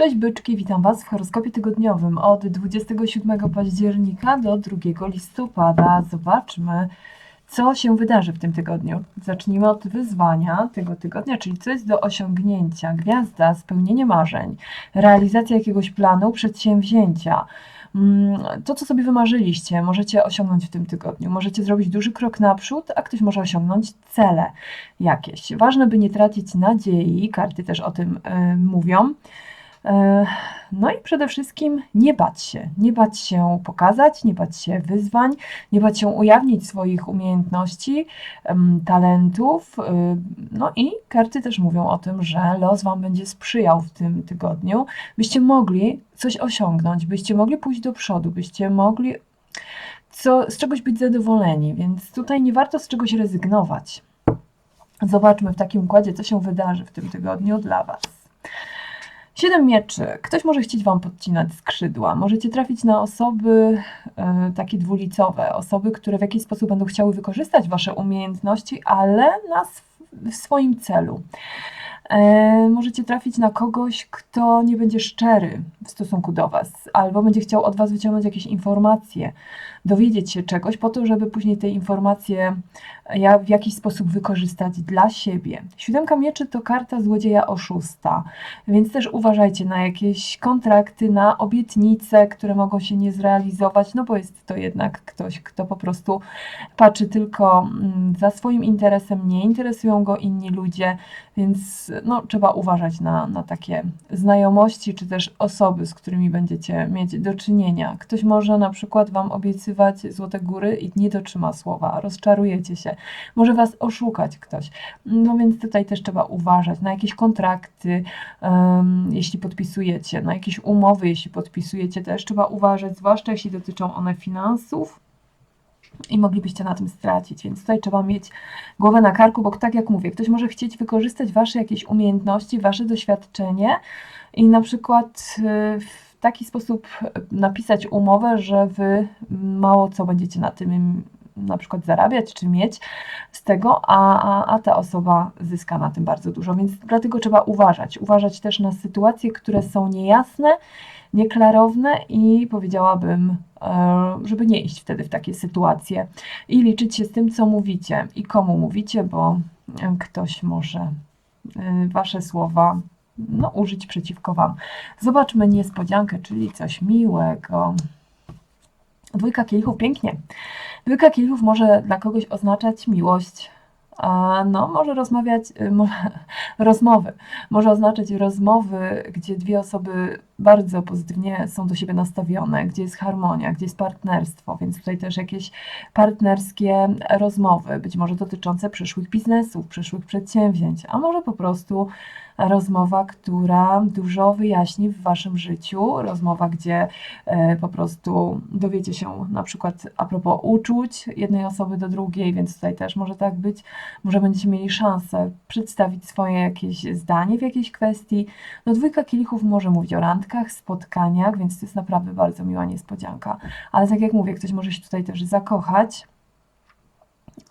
Cześć byczki, witam Was w horoskopie tygodniowym od 27 października do 2 listopada. Zobaczmy, co się wydarzy w tym tygodniu. Zacznijmy od wyzwania tego tygodnia, czyli co jest do osiągnięcia. Gwiazda, spełnienie marzeń, realizacja jakiegoś planu, przedsięwzięcia. Mm, To, co sobie wymarzyliście, możecie osiągnąć w tym tygodniu. Możecie zrobić duży krok naprzód, a ktoś może osiągnąć cele jakieś. Ważne, by nie tracić nadziei, karty też o tym y, mówią. E, No i przede wszystkim nie bać się, nie bać się pokazać, nie bać się wyzwań, nie bać się ujawnić swoich umiejętności, talentów. y, No i karty też mówią o tym, że los Wam będzie sprzyjał w tym tygodniu, byście mogli coś osiągnąć, byście mogli pójść do przodu, byście mogli co, z czegoś być zadowoleni, więc tutaj nie warto z czegoś rezygnować. Zobaczmy w takim układzie, co się wydarzy w tym tygodniu dla Was. Siedem mieczy. Ktoś może chcieć Wam podcinać skrzydła. Możecie trafić na osoby e, takie dwulicowe, osoby, które w jakiś sposób będą chciały wykorzystać Wasze umiejętności, ale na sw- w swoim celu. E, możecie trafić na kogoś, kto nie będzie szczery w stosunku do Was, albo będzie chciał od Was wyciągnąć jakieś informacje, dowiedzieć się czegoś po to, żeby później te informacje ja w jakiś sposób wykorzystać dla siebie. Siódemka mieczy to karta złodzieja oszusta, więc też uważajcie na jakieś kontrakty, na obietnice, które mogą się nie zrealizować, no bo jest to jednak ktoś, kto po prostu patrzy tylko mm, za swoim interesem, nie interesują go inni ludzie, więc no, trzeba uważać na, na takie znajomości, czy też osoby, z którymi będziecie mieć do czynienia. Ktoś może na przykład Wam obiecywać złote góry i nie dotrzyma słowa, rozczarujecie się, może Was oszukać ktoś. No więc tutaj też trzeba uważać na jakieś kontrakty, em, jeśli podpisujecie, na jakieś umowy, jeśli podpisujecie, też trzeba uważać, zwłaszcza jeśli dotyczą one finansów i moglibyście na tym stracić, więc tutaj trzeba mieć głowę na karku, bo tak jak mówię, ktoś może chcieć wykorzystać Wasze jakieś umiejętności, Wasze doświadczenie i na przykład y, w taki sposób napisać umowę, że Wy mało co będziecie na tym na przykład zarabiać czy mieć z tego, a, a, a ta osoba zyska na tym bardzo dużo, więc dlatego trzeba uważać. Uważać też na sytuacje, które są niejasne, nieklarowne i powiedziałabym, e, żeby nie iść wtedy w takie sytuacje i liczyć się z tym, co mówicie i komu mówicie, bo e, ktoś może e, Wasze słowa no, użyć przeciwko Wam. Zobaczmy niespodziankę, czyli coś miłego. Dwójka kielichów, pięknie. Dwójka kielichów może dla kogoś oznaczać miłość. A no, może rozmawiać, y, może, rozmowy. Może oznaczać rozmowy, gdzie dwie osoby bardzo pozytywnie są do siebie nastawione, gdzie jest harmonia, gdzie jest partnerstwo, więc tutaj też jakieś partnerskie rozmowy, być może dotyczące przyszłych biznesów, przyszłych przedsięwzięć, a może po prostu rozmowa, która dużo wyjaśni w Waszym życiu, rozmowa, gdzie e, po prostu dowiecie się na przykład a propos uczuć jednej osoby do drugiej, więc tutaj też może tak być, może będziecie mieli szansę przedstawić swoje jakieś zdanie w jakiejś kwestii. No dwójka kielichów może mówić o randkach, spotkaniach, więc to jest naprawdę bardzo miła niespodzianka. Ale tak jak mówię, ktoś może się tutaj też zakochać.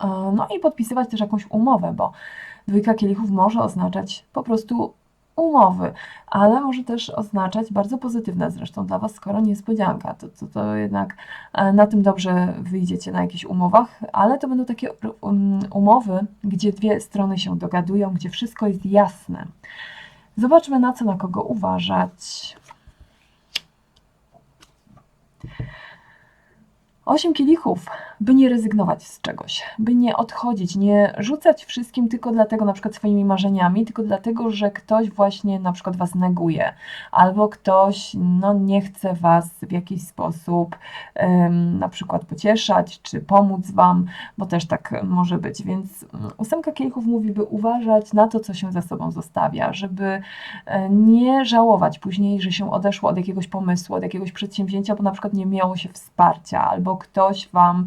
E, No i podpisywać też jakąś umowę, bo dwójka kielichów może oznaczać po prostu umowy, ale może też oznaczać bardzo pozytywne zresztą dla Was, skoro niespodzianka, to, to, to jednak e, na tym dobrze wyjdziecie na jakichś umowach, ale to będą takie um, umowy, gdzie dwie strony się dogadują, gdzie wszystko jest jasne. Zobaczmy na co na kogo uważać. Osiem kielichów, by nie rezygnować z czegoś, by nie odchodzić, nie rzucać wszystkim tylko dlatego, na przykład swoimi marzeniami, tylko dlatego, że ktoś właśnie na przykład was neguje, albo ktoś no, nie chce was w jakiś sposób em, na przykład pocieszać, czy pomóc wam, bo też tak może być. Więc mm, ósemka kielichów mówi, by uważać na to, co się za sobą zostawia, żeby e, nie żałować później, że się odeszło od jakiegoś pomysłu, od jakiegoś przedsięwzięcia, bo na przykład nie miało się wsparcia, albo ktoś Wam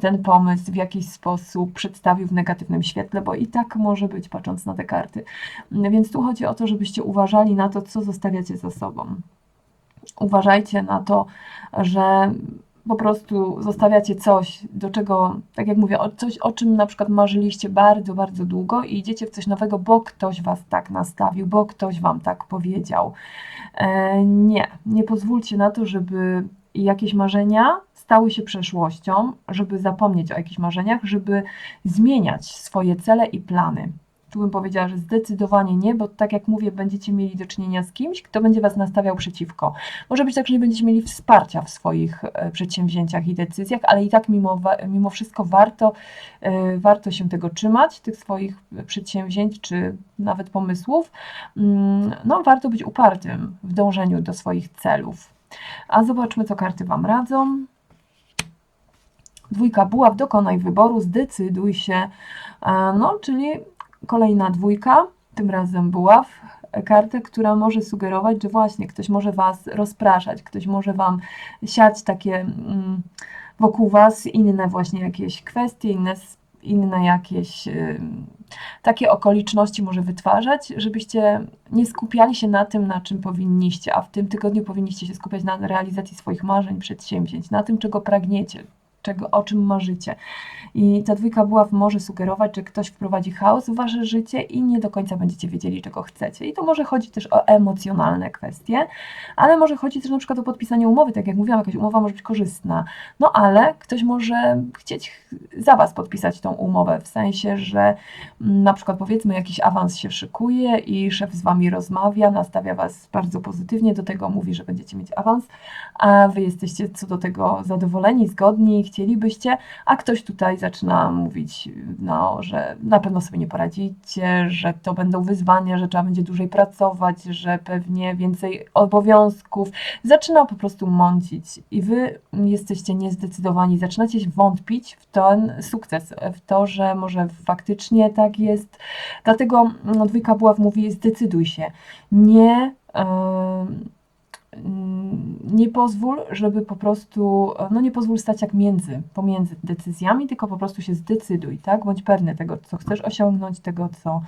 ten pomysł w jakiś sposób przedstawił w negatywnym świetle, bo i tak może być, patrząc na te karty. Więc tu chodzi o to, żebyście uważali na to, co zostawiacie za sobą. Uważajcie na to, że po prostu zostawiacie coś, do czego, tak jak mówię, coś, o czym na przykład marzyliście bardzo, bardzo długo i idziecie w coś nowego, bo ktoś was tak nastawił, bo ktoś wam tak powiedział. E, nie, nie pozwólcie na to, żeby jakieś marzenia stały się przeszłością, żeby zapomnieć o jakichś marzeniach, żeby zmieniać swoje cele i plany. Tu bym powiedziała, że zdecydowanie nie, bo tak jak mówię, będziecie mieli do czynienia z kimś, kto będzie Was nastawiał przeciwko. Może być tak, że nie będziecie mieli wsparcia w swoich e, przedsięwzięciach i decyzjach, ale i tak mimo, mimo wszystko warto, e, warto się tego trzymać, tych swoich przedsięwzięć czy nawet pomysłów. Mm, no, warto być upartym w dążeniu do swoich celów. A zobaczmy, co karty Wam radzą. Dwójka buław, dokonaj wyboru, zdecyduj się. E, no, czyli kolejna dwójka, tym razem buław, kartę, która może sugerować, że właśnie ktoś może Was rozpraszać, ktoś może Wam siać takie mm, wokół Was inne właśnie jakieś kwestie, inne, inne jakieś y, takie okoliczności może wytwarzać, żebyście nie skupiali się na tym, na czym powinniście, a w tym tygodniu powinniście się skupiać na realizacji swoich marzeń, przedsięwzięć, na tym, czego pragniecie, czego, o czym marzycie. I ta dwójka buław może sugerować, że ktoś wprowadzi chaos w wasze życie i nie do końca będziecie wiedzieli, czego chcecie. I to może chodzić też o emocjonalne kwestie, ale może chodzić też na przykład o podpisanie umowy, tak jak mówiłam, jakaś umowa może być korzystna. No ale ktoś może chcieć za was podpisać tą umowę, w sensie, że mm, na przykład powiedzmy jakiś awans się szykuje i szef z wami rozmawia, nastawia was bardzo pozytywnie do tego, mówi, że będziecie mieć awans, a wy jesteście co do tego zadowoleni, zgodni, chcielibyście, a ktoś tutaj zaczyna mówić, no, że na pewno sobie nie poradzicie, że to będą wyzwania, że trzeba będzie dłużej pracować, że pewnie więcej obowiązków. Zaczyna po prostu mącić i wy jesteście niezdecydowani, zaczynacie wątpić w ten sukces, w to, że może faktycznie tak jest. Dlatego no, dwójka buław mówi, zdecyduj się. Nie... Yy, nie pozwól, żeby po prostu, no nie pozwól stać jak między, pomiędzy decyzjami, tylko po prostu się zdecyduj, tak? Bądź pewny tego, co chcesz osiągnąć, tego, co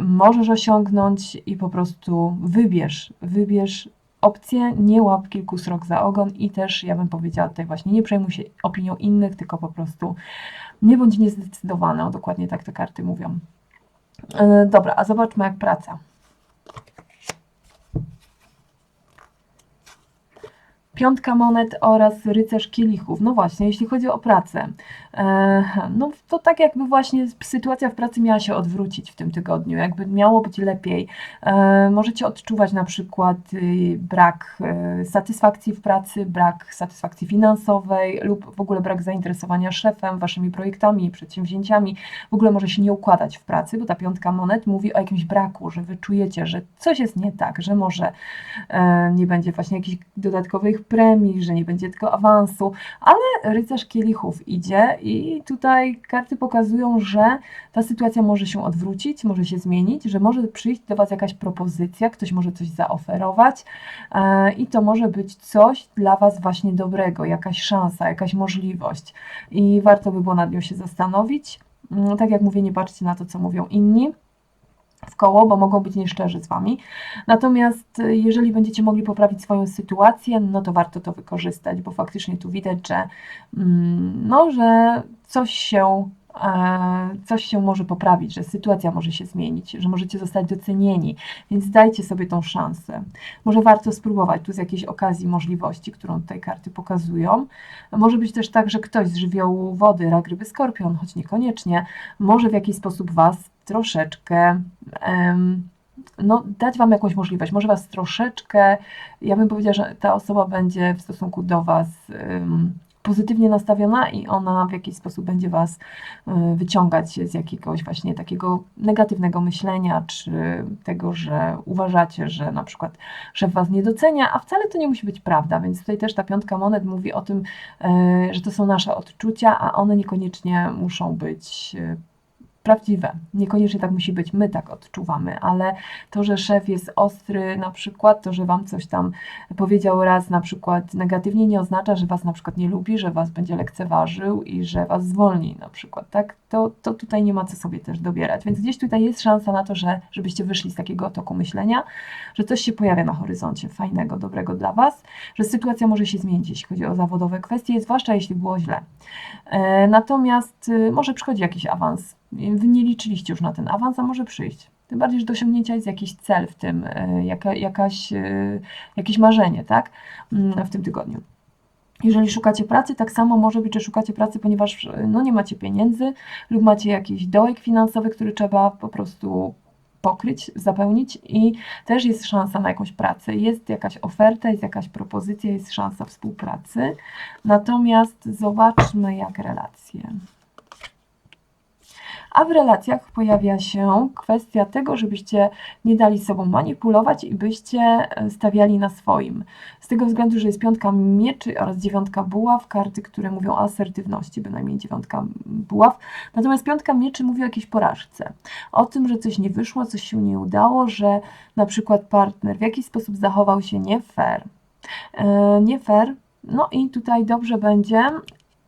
możesz osiągnąć i po prostu wybierz, wybierz opcję, nie łap kilku srok za ogon i też, ja bym powiedziała tutaj właśnie, nie przejmuj się opinią innych, tylko po prostu nie bądź niezdecydowany, o dokładnie tak te karty mówią. E, dobra, a zobaczmy jak praca. Piątka monet oraz rycerz kielichów. No właśnie, jeśli chodzi o pracę, e, no to tak jakby właśnie sytuacja w pracy miała się odwrócić w tym tygodniu, jakby miało być lepiej. E, możecie odczuwać na przykład y, brak e, satysfakcji w pracy, brak satysfakcji finansowej lub w ogóle brak zainteresowania szefem, waszymi projektami, przedsięwzięciami. W ogóle może się nie układać w pracy, bo ta piątka monet mówi o jakimś braku, że wy czujecie, że coś jest nie tak, że może nie będzie właśnie jakichś dodatkowych premii, że nie będzie tylko awansu, ale rycerz kielichów idzie i tutaj karty pokazują, że ta sytuacja może się odwrócić, może się zmienić, że może przyjść do Was jakaś propozycja, ktoś może coś zaoferować e, i to może być coś dla Was właśnie dobrego, jakaś szansa, jakaś możliwość i warto by było nad nią się zastanowić. Mm, tak jak mówię, nie patrzcie na to, co mówią inni w koło, bo mogą być nieszczerzy z Wami. Natomiast y, jeżeli będziecie mogli poprawić swoją sytuację, no to warto to wykorzystać, bo faktycznie tu widać, że, mm, no, że coś się e, coś się może poprawić, że sytuacja może się zmienić, że możecie zostać docenieni, więc dajcie sobie tą szansę. Może warto spróbować tu z jakiejś okazji, możliwości, którą tutaj karty pokazują. Może być też tak, że ktoś z żywiołu wody, rak, ryby, skorpion, choć niekoniecznie, może w jakiś sposób Was troszeczkę no, dać Wam jakąś możliwość, może Was troszeczkę, ja bym powiedziała, że ta osoba będzie w stosunku do Was pozytywnie nastawiona i ona w jakiś sposób będzie Was y, wyciągać z jakiegoś właśnie takiego negatywnego myślenia, czy tego, że uważacie, że na przykład szef Was nie docenia, a wcale to nie musi być prawda, więc tutaj też ta piątka monet mówi o tym, y, że to są nasze odczucia, a one niekoniecznie muszą być y, prawdziwe. Niekoniecznie tak musi być, my tak odczuwamy, ale to, że szef jest ostry, na przykład, to, że wam coś tam powiedział raz na przykład negatywnie, nie oznacza, że was na przykład nie lubi, że was będzie lekceważył i że was zwolni na przykład, tak? To, to tutaj nie ma co sobie też dobierać, więc gdzieś tutaj jest szansa na to, że żebyście wyszli z takiego toku myślenia, że coś się pojawia na horyzoncie fajnego, dobrego dla was, że sytuacja może się zmienić, jeśli chodzi o zawodowe kwestie, zwłaszcza jeśli było źle. E, Natomiast y, może przychodzi jakiś awans. Wy nie liczyliście już na ten awans, a może przyjść. Tym bardziej, że do osiągnięcia jest jakiś cel w tym, y, jaka, jakaś, y, jakieś marzenie, tak? Mm, W tym tygodniu. Jeżeli szukacie pracy, tak samo może być, że szukacie pracy, ponieważ y, no, nie macie pieniędzy lub macie jakiś dołek finansowy, który trzeba po prostu pokryć, zapełnić i też jest szansa na jakąś pracę. Jest jakaś oferta, jest jakaś propozycja, jest szansa współpracy. Natomiast zobaczmy, jak relacje. A w relacjach pojawia się kwestia tego, żebyście nie dali sobą manipulować i byście e, stawiali na swoim. Z tego względu, że jest piątka mieczy oraz dziewiątka buław, karty, które mówią o asertywności, bynajmniej dziewiątka buław. Natomiast piątka mieczy mówi o jakiejś porażce. O tym, że coś nie wyszło, coś się nie udało, że na przykład partner w jakiś sposób zachował się nie fair. E, nie fair. No i tutaj dobrze będzie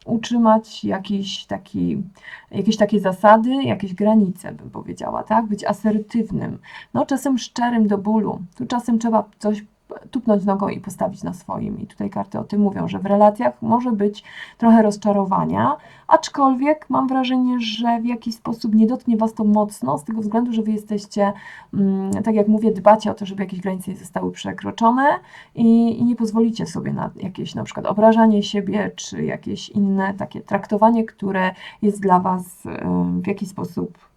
utrzymać jakiś taki, jakieś takie zasady, jakieś granice, bym powiedziała, tak? Być asertywnym, no czasem szczerym do bólu. Tu czasem trzeba coś tupnąć nogą i postawić na swoim. I tutaj karty o tym mówią, że w relacjach może być trochę rozczarowania, aczkolwiek mam wrażenie, że w jakiś sposób nie dotknie Was to mocno, z tego względu, że Wy jesteście, mm, tak jak mówię, dbacie o to, żeby jakieś granice nie zostały przekroczone i, i nie pozwolicie sobie na jakieś na przykład obrażanie siebie, czy jakieś inne takie traktowanie, które jest dla Was ym, w jakiś sposób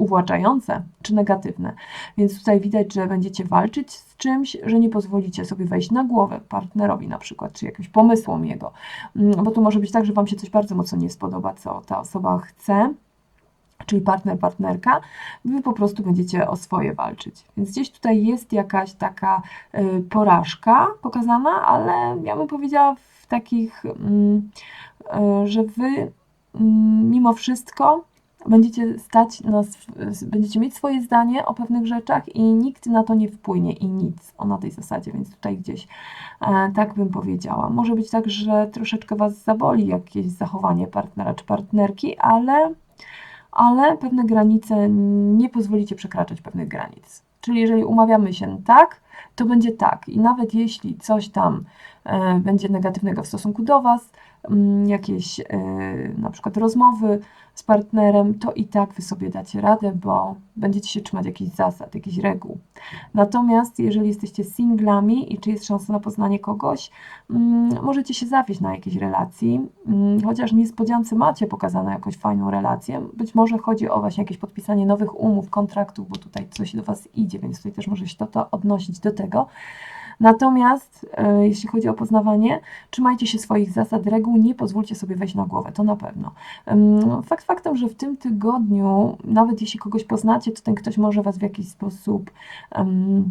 uwłaczające czy negatywne. Więc tutaj widać, że będziecie walczyć z czymś, że nie pozwolicie sobie wejść na głowę partnerowi na przykład, czy jakimś pomysłom jego. Mm, Bo to może być tak, że Wam się coś bardzo mocno nie spodoba, co ta osoba chce, czyli partner, partnerka, Wy po prostu będziecie o swoje walczyć. Więc gdzieś tutaj jest jakaś taka y, porażka pokazana, ale ja bym powiedziała w takich, mm, y, że Wy mm, mimo wszystko będziecie stać na, będziecie mieć swoje zdanie o pewnych rzeczach i nikt na to nie wpłynie i nic o na tej zasadzie, więc tutaj gdzieś e, tak bym powiedziała. Może być tak, że troszeczkę Was zaboli jakieś zachowanie partnera czy partnerki, ale, ale pewne granice nie pozwolicie przekraczać pewnych granic. Czyli jeżeli umawiamy się tak, to będzie tak. I nawet jeśli coś tam e, będzie negatywnego w stosunku do Was, jakieś e, na przykład rozmowy z partnerem, to i tak Wy sobie dacie radę, bo będziecie się trzymać jakichś zasad, jakichś reguł. Natomiast jeżeli jesteście singlami i czy jest szansa na poznanie kogoś, mm, możecie się zawieść na jakiejś relacji, mm, chociaż niespodziance macie pokazaną jakąś fajną relację. Być może chodzi o właśnie jakieś podpisanie nowych umów, kontraktów, bo tutaj coś do Was idzie, więc tutaj też może się to, to odnosić do tego. Natomiast e, jeśli chodzi o poznawanie, trzymajcie się swoich zasad, reguł, nie pozwólcie sobie wejść na głowę, to na pewno. Ym, Fakt faktem, że w tym tygodniu, nawet jeśli kogoś poznacie, to ten ktoś może Was w jakiś sposób ym,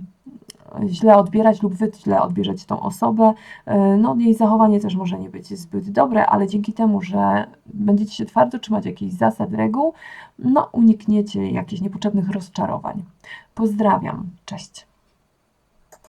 źle odbierać lub Wy źle odbierzecie tą osobę. Yy, No, jej zachowanie też może nie być zbyt dobre, ale dzięki temu, że będziecie się twardo trzymać jakichś zasad, reguł, no unikniecie jakichś niepotrzebnych rozczarowań. Pozdrawiam, cześć.